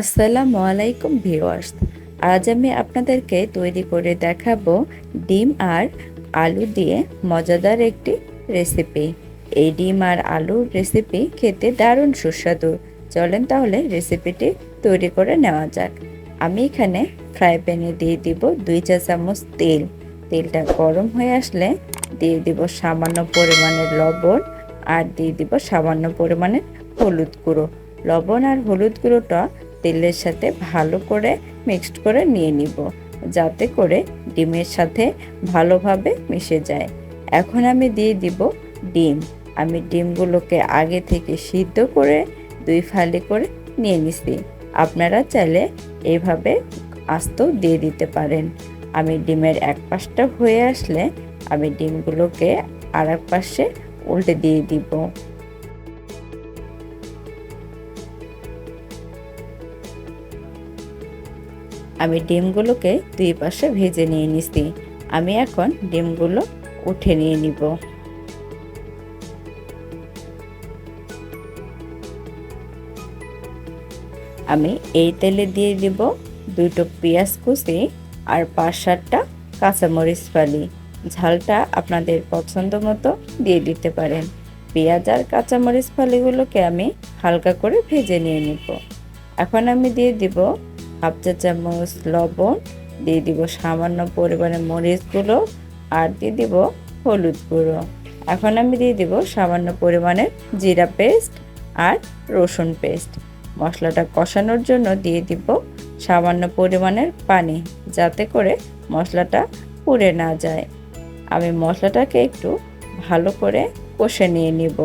আসসালামু আলাইকুম ভিউয়ার্স। আজ আমি আপনাদেরকে তৈরি করে দেখাবো ডিম আর আলু দিয়ে মজাদার একটি রেসিপি। এই ডিম আর আলুর রেসিপি খেতে দারুণ সুস্বাদু। চলেন তাহলে রেসিপিটি তৈরি করে নেওয়া যাক। আমি এখানে ফ্রাই প্যানে দিয়ে দিব দুই চা চামচ তেল। তেলটা গরম হয়ে আসলে দিয়ে দিব সামান্য পরিমাণের লবণ আর দিয়ে দিব সামান্য পরিমাণের হলুদ গুঁড়ো। লবণ আর হলুদ গুঁড়োটা তেলের সাথে ভালো করে মিক্সড করে নিয়ে নিব, যাতে করে ডিমের সাথে ভালোভাবে মিশে যায়। এখন আমি দিয়ে দিব ডিম। আমি ডিমগুলোকে আগে থেকে সিদ্ধ করে দুই ফালি করে নিয়ে নিছি। আপনারা চাইলে এইভাবে আস্ত দিয়ে দিতে পারেন। আমি ডিমের এক পাশটা হয়ে আসলে আমি ডিমগুলোকে আর এক পাশে উল্টে দিয়ে দিব। আমি ডিমগুলোকে দুই পাশে ভেজে নিয়ে নিছি। আমি এখন ডিমগুলো উঠে নিয়ে নিব। আমি এই তেলে দিয়ে দিব দুটো পেঁয়াজ কুচি আর পাঁচ সাতটা কাঁচামরিচ ফালি। ঝালটা আপনাদের পছন্দ মতো দিয়ে দিতে পারেন। পেঁয়াজ আর কাঁচামরিচ ফালিগুলোকে আমি হালকা করে ভেজে নিয়ে নিব। এখন আমি দিয়ে দিব হাফ চা চামচ লবণ, দিয়ে দিব সামান্য পরিমাণে মরিচগুলো আর দিয়ে দিব হলুদ গুঁড়ো। এখন আমি দিয়ে দিব সামান্য পরিমাণের জিরা পেস্ট আর রসুন পেস্ট। মশলাটা কষানোর জন্য দিয়ে দিব সামান্য পরিমাণের পানি, যাতে করে মশলাটা পুড়ে না যায়। আমি মশলাটাকে একটু ভালো করে কষে নিয়ে নিব।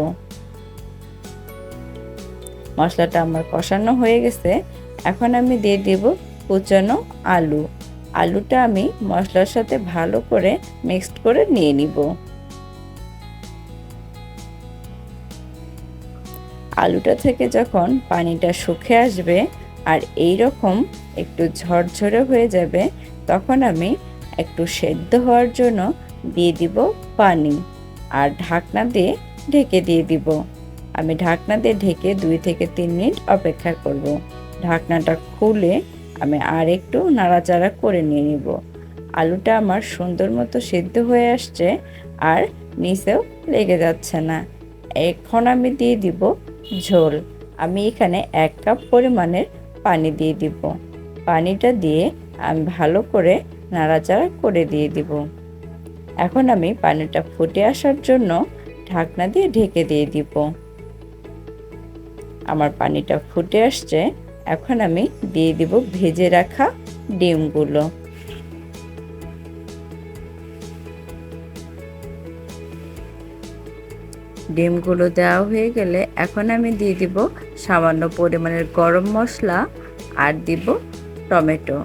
মশলাটা আমার কষানো হয়ে গেছে। এখন আমি দিয়ে দেব কুচানো আলু। আলুটা আমি মশলার সাথে ভালো করে মিক্সড করে নিয়ে নিব। আলুটা থেকে যখন পানিটা শুকে আসবে আর এই রকম একটু ঝরঝরে হয়ে যাবে, তখন আমি একটু সেদ্ধ হওয়ার জন্য দিয়ে দিব পানি আর ঢাকনা দিয়ে ঢেকে দিয়ে দিব। আমি ঢাকনা দিয়ে ঢেকে দুই থেকে তিন মিনিট অপেক্ষা করব। ঢাকনাটা খুলে আমি আর একটু নাড়াচাড়া করে নিয়ে নিব। আলুটা আমার সুন্দর মতো সেদ্ধ হয়ে আসছে আর নিচেও লেগে যাচ্ছে না। এখন আমি দিয়ে দিব ঝোল। আমি এখানে এক কাপ পরিমাণের পানি দিয়ে দিব। পানিটা দিয়ে আমি ভালো করে নাড়াচাড়া করে দিয়ে দিব। এখন আমি পানিটা ফুটে আসার জন্য ঢাকনা দিয়ে ঢেকে দিয়ে দিব। আমার পানিটা ফুটে আসছে এখন আমি দিয়ে দিব ভেজে রাখা ডিমগুলো। ডিমগুলো দেওয়া হয়ে গেলে এখন আমি দিয়ে দিব সামান্য পরিমাণের গরম মশলা আর দিব টমেটো।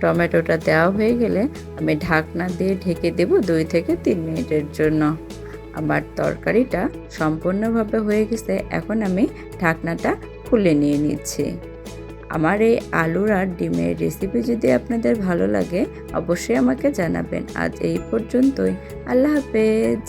টমেটোটা দেওয়া হয়ে গেলে আমি ঢাকনা দিয়ে ঢেকে দেব দুই থেকে তিন মিনিটের জন্য। আমার তরকারিটা সম্পূর্ণভাবে হয়ে গেছে, এখন আমি ঢাকনাটা খুলে নিয়ে নিচ্ছি। আমার এই আলুর আর ডিমের রেসিপি যদি আপনাদের ভালো লাগে, অবশ্যই আমাকে জানাবেন। আজ এই পর্যন্তই। আল্লাহ হাফেজ।